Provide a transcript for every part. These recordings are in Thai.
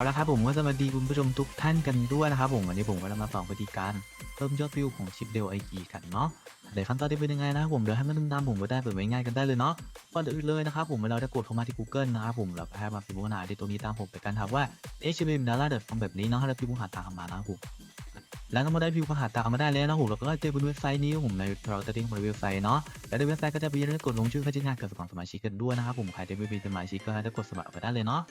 เอาละครับผมก็สวัสดีคุณผู้ชมทุกท่านกันด้วยนะครับผมวันนี้ผมก็จะมาสอนวิธีการเพิ่มยอดวิวของชิปเดลไอกีกันเนาะเดี๋ยวขั้นตอนที่เป็นยังไงนะครับผมเดี๋ยวให้มันตามผมก็ได้เปิดไว้ง่ายกันได้เลยเนาะก่อนอื่นเลยนะครับผมเราจะกดเข้ามาที่ Google นะครับผมแล้วก็ให้มาพิมพ์ค้นหาที่ตรงนี้ตามผมไปกันครับว่า HTML Data เดทำแบบนี้เนาะให้เราพิมพ์หาตามมานะครับผมแล้วก็มาได้พิมพ์หาตามมาได้แล้วนะผมเราก็เจอบนเว็บไซต์นี้ผมในเราจะทิ้งบนเว็บไซต์เนาะแล้วในเว็บไซต์ก็จะมีให้กดลงชื่อเข้าใช้งานเกับสมัครสมาชิกกันด้วยนะครับผมใครที่ไม่เป็นสมาชิกก็ให้กดสมัครไปได้เลยเนาะ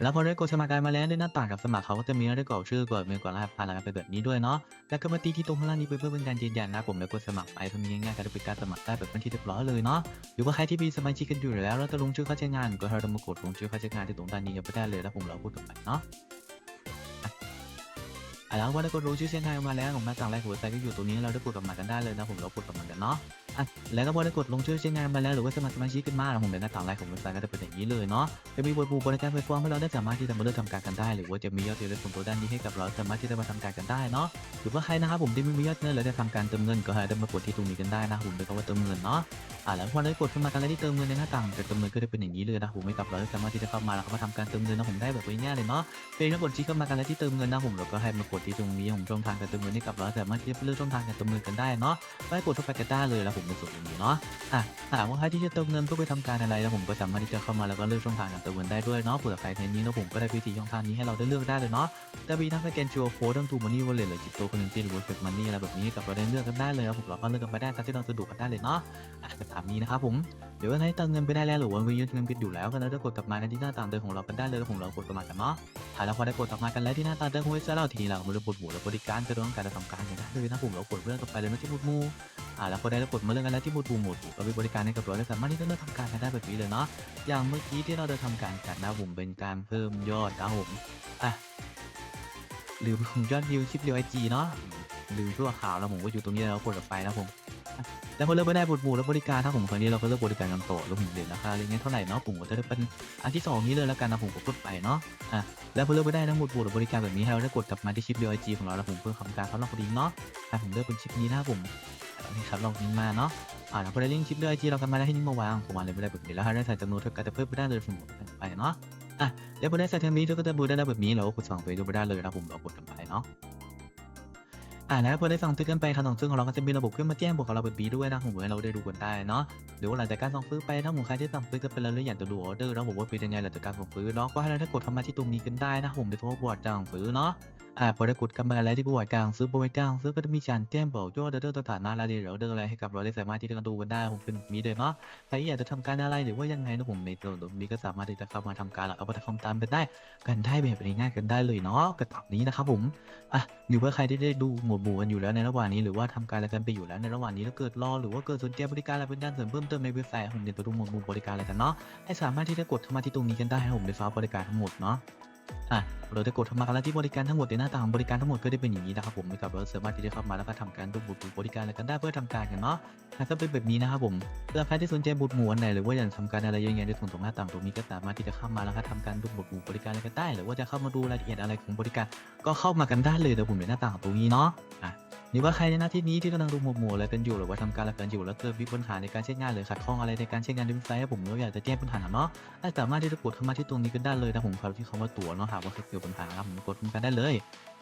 แล้วพอได้กดสมัครกันมาแล้วในหน้าต่างกับสมัครเขาก็จะมีให้ได้กรอกชื่อกดเมลกดรหัสผ่านอะไรกันไปแบบนี้ด้วยเนาะแล้วก็มาตีที่ตรงข้างล่างนี้ไปเพื่อเป็นการยืนยันนะผมแล้วกดสมัครไปทำง่ายๆก็จะเป็นการสมัครได้แบบเป็นที่เรียบร้อยเลยเนาะหรือว่าใครที่มีสมาชิกกันอยู่แล้วแล้วจะลงชื่อเข้าใช้งานก็ให้เรามากดลงชื่อเข้าใช้งานที่ตรงด้านนี้กันไปได้เลยแล้วผมเราพูดกันไปเนาะแล้วพอได้กดลงชื่อใช้งานมาแล้วผมหน้าต่างแรกหัวใจก็อยู่ตรงนี้เราได้กดกลับมากันได้เลยนะผมเรากดกับมากันเนาะ อะแล้วก็พอได้กดลงชื่อใช้งานมาแล้วหรือว่าสมัครสมาชิกขึ้นมาผมในหน้าต่างแรกของเว็บไซต์ก็จะเป็นอย่างนี้เลยเนาะจะมีบทบูบริการไฟฟ้าให้เราได้สามารถที่จะมาเริ่มทำการกันได้ หรือว่าจะมียอดเงินส่วนตัวด้านนี้ให้กับเราสามารถที่จะมาทำการกันได้เนาะหรือว่าใครนะครับผมที่ไม่มียอดเงินหรือจะทำการเติมเงินก็ให้ได้มากดที่ตรงนี้กันได้นะผมเป็นคำว่าเติมเงินเนาะอะแล้วพอได้กดเข้ามากันแล้วที่เติมเงินในหน้าต่างจะเติมเงินก็จะเป็นอย่างนี้เลยนะผมไม่กับเราสามารถที่จะเข้ามาแล้วก็มาทำการเติมเงินนะผมได้แบบง่ายๆเลยเนาะเป็นระบบที่เข้ามากันแล้วที่เติมเงินนะผมเราก็ให้มากดที่ตรงนี้ผมช่องทางการเติมเงินให้กับเราสามารถที่จะเลือกช่องทางการเติมเงินกันได้เนาะได้กดเข้าไปกันได้เลยแล้วผมเป็นส่วนตรงนี้เนาะอะถามว่าใครที่จะเติมเงินเพื่อไปทำการอะไรแล้วผมก็สามารถที่จะเข้ามาแล้วก็เลือกช่องทางการเติมเงินได้ด้วยเนาะเผื่อใครในนี้แล้วผมก็ได้วิธีช่องทางนี้ให้เราได้เลือกได้เลยเนาะจะมีทั้งสแกนชัวโค้ดทั้งทูมันนี่วอลเล็ตหรือจิตโตคอนเนนตี้หรือเฟกมันนี่อะไรแบบนี้กับเราได้เลือกกันได้เลยนะผมเราก็เลือกกันไปได้ตามที่เราสะดวกกันได้เลยเนาะอะแต่ถามนี้นะครับผมเดี๋ยวว่าใครเติมเงินไปได้แล้วหรือว่ามียอดเงินปิดอยู่แล้วก็เราจะกดกลับมากันที่หน้าต่างเดิมของเรากันได้เลยผมเรากดกลับมากันเนาะถ่ายแล้วพอได้กดกลับมากันแล้วที่หน้าต่างเดิมของเว็บไซต์เราทีนี้เรามาเลือกบทหมู่และบริการจะต้องการจะทำการกันได้เลยนะผมเรากดเลือกกันไปเลยนะที่หมวดมูอ่าแล้วพอได้แล้วกดมาเรื่องกันแล้วที่หมวดหมู่หมดก็มีบริการให้กับเราได้สามารถที่จะเริ่มทำการกันได้แบบนี้เลยเนาะอย่างเมื่อกี้ที่เราได้ทำการกันนะผมเป็นการเพิ่มยอดนะผมอะหรือผมยอดวิวคลิปเดียวไอจีเนาะลืมตัวข่าวแล้วผมก็อยู่ตรงนี้แล้วกดไฟนะผมแล้วพอเลือกไปได้บทหมู่และบริการถ้าผมคราวนี้เราก็เลือกบริการกันต่อแล้วผมเรียนราคาเรียนเงินเท่าไหร่เนาะผมก็จะได้เป็นอันที่สองนี้เลยแล้วกันนะผมก็กดไปเนาะอะแล้วพอเลือกไปได้ทั้งหมดหมู่และบริการแบบนี้ให้เราได้กดกลับมาที่คลิปเดียวไอจีของเราแล้วผมเพื่อทำการเขาลอกลิงก์เนาะอะผมเลือกเป็นคลิปนี้นะผม นี่ครับลองลิงมาเนาะอ่าแล้วพอได้ลิงก์คลิปด้วยที่เรากันมาได้ให้ลิงมาวางผมวางเลยไม่ได้แบบนี้แล้วถ้ได้ใส่จำนวนเท่ากันจะเพิ่มไปได้เลยผมกดไปเนาะอะแล้วพอได้ใส่เทมนี้เท่าก็จะบูได้แบบนี้เราก็กดส่องไปดูไปได้เลยนะผมเรากดกันไปเนาะอ่าแล้วพอได้ส่งซื้อกันไปขนมซื้อของเราก็จะมีระบบขึ้นมาแจ้งบอกกับเราแบบนี้ด้วยนะผมให้เราได้ดูกันได้เนาะหรือว่าหลังจากการสั่งซื้อไปถ้าหมูใครที่สั่งซื้อกันไปแล้วหรืออยากจะดูออเดอร์แล้วผมว่าเป็นยังไงหลังจากการส่งซื้อเนาะก็ให้เราได้กดเข้ามาที่ตรงนี้กันได้นะผมในโทรบอร์ดจองซื้อเนาะอ่าพอได้กดกันมาแล้วที่บริการซื้อบริการซื้อก็จะมีการแจ้งบอกยอดเดอร์ต่างๆนะรายละเอียดออเดอร์อะไรให้กับเราได้สามารถที่จะดูกันได้ผมเป็นมีเลยเนาะใครอยากจะทำการอะไรหรือว่ายังไงนะผมในตัวตรงนี้ก็สามารถที่จะเข้ามาทำการแล้วเอาไปทำตามกันได้ กันได้แบบง่ายๆกันได้เลยเนาะกับแบบนี้นะครับผมอะหรือว่าใครที่ได้ดูหมวดหมู่กันอยู่แล้วในระหว่างนี้หรือว่าทำการอะไรกันไปอยู่แล้วในระหว่างนี้แล้วเกิดรอหรือว่าเกิดสนใจบริการอะไรเป็นด้านเสริมเพิ่มเติมในเว็บไซต์ผมเดี๋ยวตัวดูหมวดหมู่บริการอะไรกันเนาะให้สามารถที่จะกดเข้ามาที่ตรงนี้กันได้ให้ผมได้ฟ้าบริการทั้งหมดเนาะ อะเราจะกดเข้ามาแล้วที่บริการทั้งหมดในหน้าต่างของบริการทั้งหมดก็ได้เป็นอย่างนี้นะครับผมนะครับเราสามารถที่จะเข้ามาแล้วก็ทำการดูบุตรบริการอะไรกันได้เพื่อทำการกันเนาะนะก็เป็นแบบนี้นะครับผมสำหรับใครที่สนใจบุตรหมู่อันไหนหรือว่าอยากทำการอะไรยังไงในส่วนของหน้าต่างตรงนี้ก็สามารถที่จะเข้ามาแล้วก็ทำการดูบุตรหมู่บริการอะไรกันได้ หรือว่าจะเข้ามาดูรายละเอียดอะไรของบริการ ก็เข้ามากันได้เลยเดี๋ยวผมในหน้าต่างตรงนี้เนาะอะ หรือว่าใครในหน้าที่นี้ที่กำลังดูหมวดหมู่อะไรกันอยู่หรือว่าทำการอะไรกันอยู่แล้วเกิดมีปัญหาในการใช้งานหรือขัดข้องอะไรในการใช้งานเว็บไซต์ให้ผมก็อยากจะแจ้งปัญหาเนาะสามารถที่จะกดเข้ามาที่ตรงนี้ก็ได้เลยนะผมครับที่เขาว่าตั๋วเนาะหากว่าเกิดปัญหาครับผมกดเข้ามาได้เลย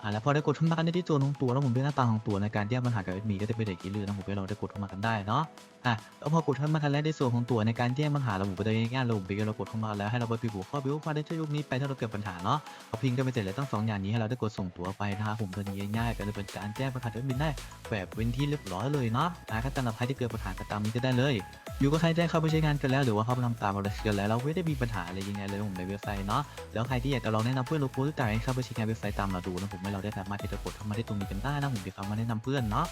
อ่าแล้วพอได้กดเข้ามากันในที่ตัวของตัวแล้วผมเป็นหน้าตาของตัวในการแก้ปัญหากับเอมีก็จะเป็นเด็กกี่ลื่นนะผมให้เราได้กดเข้ามากันได้เนาะอะแล้วพอกดเข้ามากันแล้วในส่วนของตัวในการแก้ปัญหาเราผมก็จะง่ายๆเราผมไปเรากดเข้ามาแล้วให้เราไปพิมพ์ข้อพิมพ์ข้อได้ช่วยยุคนี้ไปถ้าเราเกิดปัญหาเนาะพอาพิมพ์กันไปเสร็จแล้วต้องสองอย่างนี้ให้เราได้กดส่งตัวไปนะครับผมตัวนี้ง่ายๆก็จะเป็นการแก้ปัญหาเอมีได้แบบเป็นที่เรียบร้อยเลยเนาะอะก็สำหรับใครที่เกิดปัญหาก็ตามนี้ก็ได้เลยอยู่กับใครได้เข้าไปใช้งานกันแล้วหรือว่าเข้าไปทำตามอะไรกันแล้วเราไม่ได้มีปัญหาอะไรยังไงเลยผมในเว็บไซต์เนาะแล้วใครที่อยากจะลองแนะนำเพื่อนเราโพสต์ต่างให้เข้าไปใช้งานเว็บไซต์ตามเราดูนะผมให้เราได้สามารถที่จะกดเข้ามาได้ตรงนี้กันได้นะผมจะเข้ามาแนะนำเพื่อนเนาะ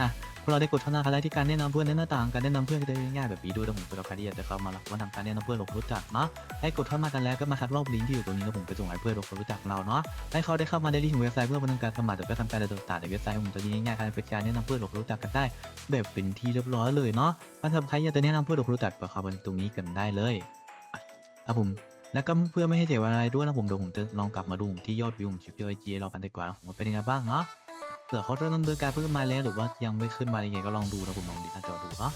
อะพอเราได้กดเข้ามากันแล้ที่การแนะนำเพื่อนในหน้าต่างการแนะนำเพื่อนก็จะง่ายๆแบบนี้ด้วยนะผมสำหรับใครที่อยากจะเข้ามาแล้วก็ทำการแนะนำเพื่อนเรารู้จักเนาะให้กดเข้ามากันแล้วก็มาคัดลอกลิงก์ที่อยู่ตรงนี้แล้วผมไปส่งให้เพื่อนเรารู้จักเราเนาะให้เขาได้เข้ามาได้ที่เว็บไซต์เพื่อมาทำการสมัครหรือไปทำการอะไรต่างๆในเว็บไซต์ผมจะยิ่งง่ายๆการเป็นการแนะนำเพื่อนเรารู้จักกันได้ แบบเป็นที่เรียบร้อยเลยเนาะถ้าใครอยากจะแนะนำเพื่อนเรารู้จักก็เข้ามาตรงนี้กันได้เลยอะครับผม แล้วก็เพื่อไม่ให้เสียเวลาด้วยนะผมเดี๋ยวผมจะลองกลับมาดูที่ยอดวิวของชิปยอจีเรากันดีกว่าผมว่าเป็นยังไงบ้างเนาะเผื่อเขาจะดำเนินการเพิ่มมาแล้วหรือว่ายังไม่ขึ้นมายังไงก็ลองดูนะผมลองดีหน้าจอดูเนาะ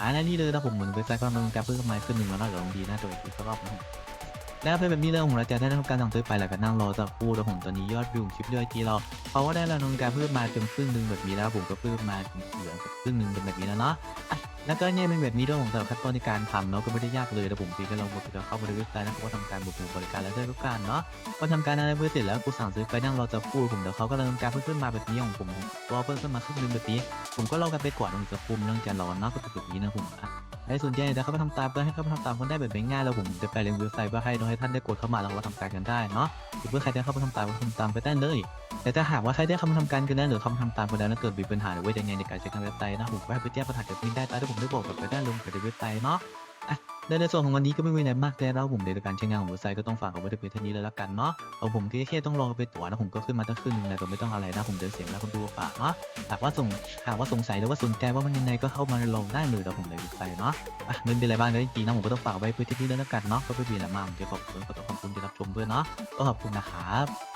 อ่าและนี่เลยนะผมเหมือนเว็บไซต์ก็ดำเนินการเพิ่มมาขึ้นหนึ่งแล้วนะเดี๋ยวลองดีหน้าจออีกสักรอบนะผมแล้วเป็นแบบนี้เลยผมเราจะได้ทำการสั่งซื้อไปแล้วก็นั่งรอสักครู่แล้วผมตอนนี้ยอดวิวของคลิปด้วยทีเราเพราะว่าได้เราทำการเพิ่มมาจนครึ่งหนึ่งแบบนี้แล้วผมก็เพิ่มมาถึงเหลือครึ่งหนึ่งเป็นแบบนี้แล้วเนาะ แล้วก็เนี่ยเป็นแบบนี้ด้วยผมสำหรับขั้นตอนในการทำเนาะก็ไม่ได้ยากเลยแต่ผมเพียงแค่ลองกดเข้าไปในเว็บไซต์นะครับว่าทำการบุกบริการและได้ทุกการเนาะพอทำการอะไรเพื่อเสร็จแล้วกูสั่งซื้อไปนั่งรอสักครู่ผมเดี๋ยวเขาก็เริ่มการเพิ่มขึ้นมาแบบนี้ของผมตัวเพิ่มขึ้นมาครึ่งนึงแบบนี้ผมก็ลอกันไปกว่าตรงสักครู่เรื่องการรอเนาะก็เป็นแบบนี้นะผมอะในส่วนใหญ่นะครับมาทำตามเพื่อให้เขามาทำตามกันได้แบบง่ายๆแล้วผมจะไปเรียนเว็บไซต์เพื่อให้ให้ท่านได้กดเข้ามาแล้วก็ทำการกันได้เนาะหรือเพื่อใครได้เข้ามาทำตามก็ทำตามไปได้เลย แต่ถ้าหากว่าใครได้เข้ามาทำการกันแล้วหรือเข้ามาทำตามกันแล้วแล้วเกิดมีปัญหาหรือว่ายังไงในการใช้งานเว็บไซต์นะผมก็ให้ไปแจ้งปัญหากับนี้ได้ตามที่ผมได้บอกกับไปได้ลงไปในเว็บไซต์เนาะอะในส่วนของวันนี้ก็ไม่มีอะไรมากแล้วผมในการใช้งานของเว็บไซต์ก็ต้องฝากเอาไว้แต่เพียงเท่านี้เลยละกันเนาะเอาผมแค่ต้องรอไปตัวนะผมก็ขึ้นมาตั้งครึ่งนึงเลยแต่ไม่ต้องอะไรนะผมเดินเสียงแล้วคนดูฝากเนาะหากว่าสงหากว่าสงสัยหรือว่าสนใจว่ามันยังไงก็เข้ามาลองได้เลยเดี๋ยวผมในเว็บไซต์เนาะอะเงินเป็นอะไรบ้างเลยจริงๆนะผมก็ต้องฝากไว้เพื่อที่นี่ด้วยล้วกันเนาะก็ไม่มีอะไรมากผมจะขอบคุณก็ต้องขอบคุณที่รับชมด้วยเนาะก็ขอบคุณนะครับ